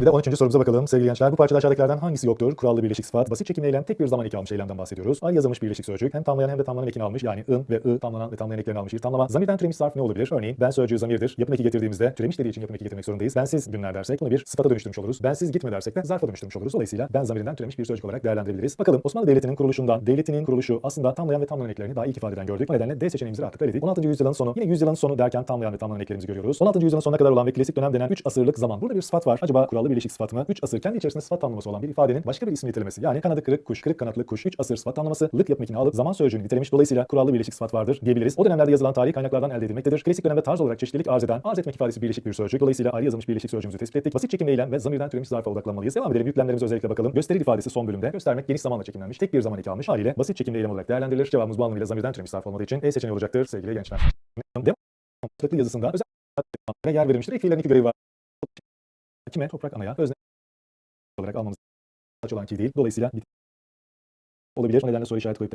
Bir de 13. sorumuza bakalım. Sevgili gençler bu parçada aşağıdakilerden hangisi yoktur? Kurallı birleşik sıfat. Basit çekimli eylem tek bir zaman eki almış eylemden bahsediyoruz. Ay yazılmış birleşik sözcük. Hem tamlayan hem de tamlanan ekini almış. Yani ın ve ı tamlanan ve tamlayan eklerini almış tamlama. Zamirden türemiş zarf ne olabilir? Örneğin ben sözcüğü zamirdir. Yapım eki getirdiğimizde türemiş dediği için yapım eki getirmek zorundayız. Bensiz günler dersek bunu bir sıfata dönüştürmüş oluruz. Bensiz gitme dersek de zarfa dönüştürmüş oluruz. Dolayısıyla ben zamirinden türemiş bir sözcük olarak değerlendirebiliriz. Bakalım Osmanlı Devleti'nin kuruluşundan devletinin kuruluşu aslında tamlayan ve tamlanan eklerini daha ilk ifade eden gördük. Bu nedenle D seçeneğimizi rahatlıkla eledik. 16. yüzyılın sonu. Yine yüzyılın sonu derken tamlayan ve tamlanan eklerimizi görüyoruz. 16. yüzyılın sonuna kadar olan ve klasik dönem denen 3 asırlık zaman. Burada bir sıfat var. Acaba kurallı birleşik sıfat mı? 3 asır kendi içerisinde sıfat tanımlaması olan bir ifadenin başka bir ismi nitelemesi. Yani kanadı kırık kuş, kırık kanatlı kuş 3 asır sıfat tanımlaması lık yapım ekini alıp zaman sözcüğünü nitelemiş. Dolayısıyla kurallı birleşik sıfat vardır diyebiliriz. O dönemlerde yazılan tarihi kaynaklardan elde edilmektedir. Klasik dönemde tarz olarak çeşitlilik arz eden, arz etmek ifadesi birleşik bir sözcük. Dolayısıyla ayrı yazılmış birleşik sözcüğümüzü tespit ettik. Basit çekimli eylem ve zamirden türemiş zarfa odaklanmalıyız. Devam edelim. Yüklemlerimize özellikle bakalım. Gösteril ifadesi son bölümde. Göstermek geniş zamanla çekimlenmiş. Tek bir zaman eki almış. Haliyle basit çekimli eylem olarak değerlendirilir. Cevabımız bu anlamıyla zamirden türemiş zarf olmadığı için E seçeneği olacaktır sevgili gençler. Mantıklı yazısında özel yer verilmiştir. Ek fiillerin iki görevi var. Kime? Toprak anaya. Özne olarak almamız olan ki değil. Dolayısıyla olabilir. O nedenle soru işareti koyup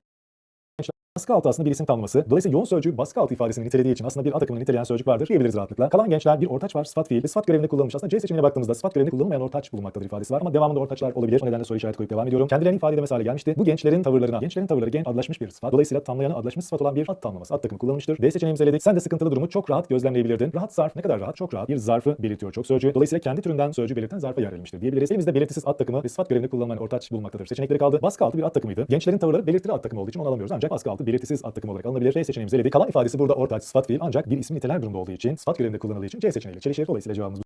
Baskı altı aslında bir isim tanımlaması. Dolayısıyla yoğun sözcüğü baskı altı ifadesini nitelediği için aslında bir ad takımını niteleyen sözcük vardır diyebiliriz rahatlıkla. Kalan gençler bir ortaç var sıfat fiil ve sıfat görevinde kullanılmış. Aslında C seçeneğine baktığımızda sıfat görevinde kullanılmayan ortaç bulunmaktadır ifadesi var ama devamında ortaçlar olabilir. O nedenle soru işareti koyup devam ediyorum. Kendilerini ifade edemesi hale gelmişti. Bu gençlerin tavırlarına, gençlerin tavırları gen adlaşmış bir sıfat. Dolayısıyla tamlayanı adlaşmış sıfat olan bir ad tanımlaması. Ad takımı kullanılmıştır. D seçeneğimizi eledik. Sen de sıkıntılı durumu çok rahat gözlemleyebilirdin. Rahat zarf ne kadar rahat? Çok rahat. Bir zarfı belirtiyor çok sözcüğü. Dolayısıyla kendi türünden sözcüğü belirten zarfa yer verilmiştir diyebiliriz. Elimizde belirtisiz ad takımı ve sıfat görevinde kullanılan ortaç bulunmaktadır. Seçenekleri kaldı. Baskı altı bir ad takımıydı. Gençlerin tavırları belirtili ad takımı olduğu için onu alamıyoruz. Ancak baskı altı belirtisiz ad takımı olarak alınabilir. D seçeneğimizi eledik. Kalan ifadesi burada ortaç sıfat fiil ancak bir ismi niteler durumda olduğu için sıfat görevinde kullanıldığı için C seçeneğiyle çelişir. Dolayısıyla cevabımız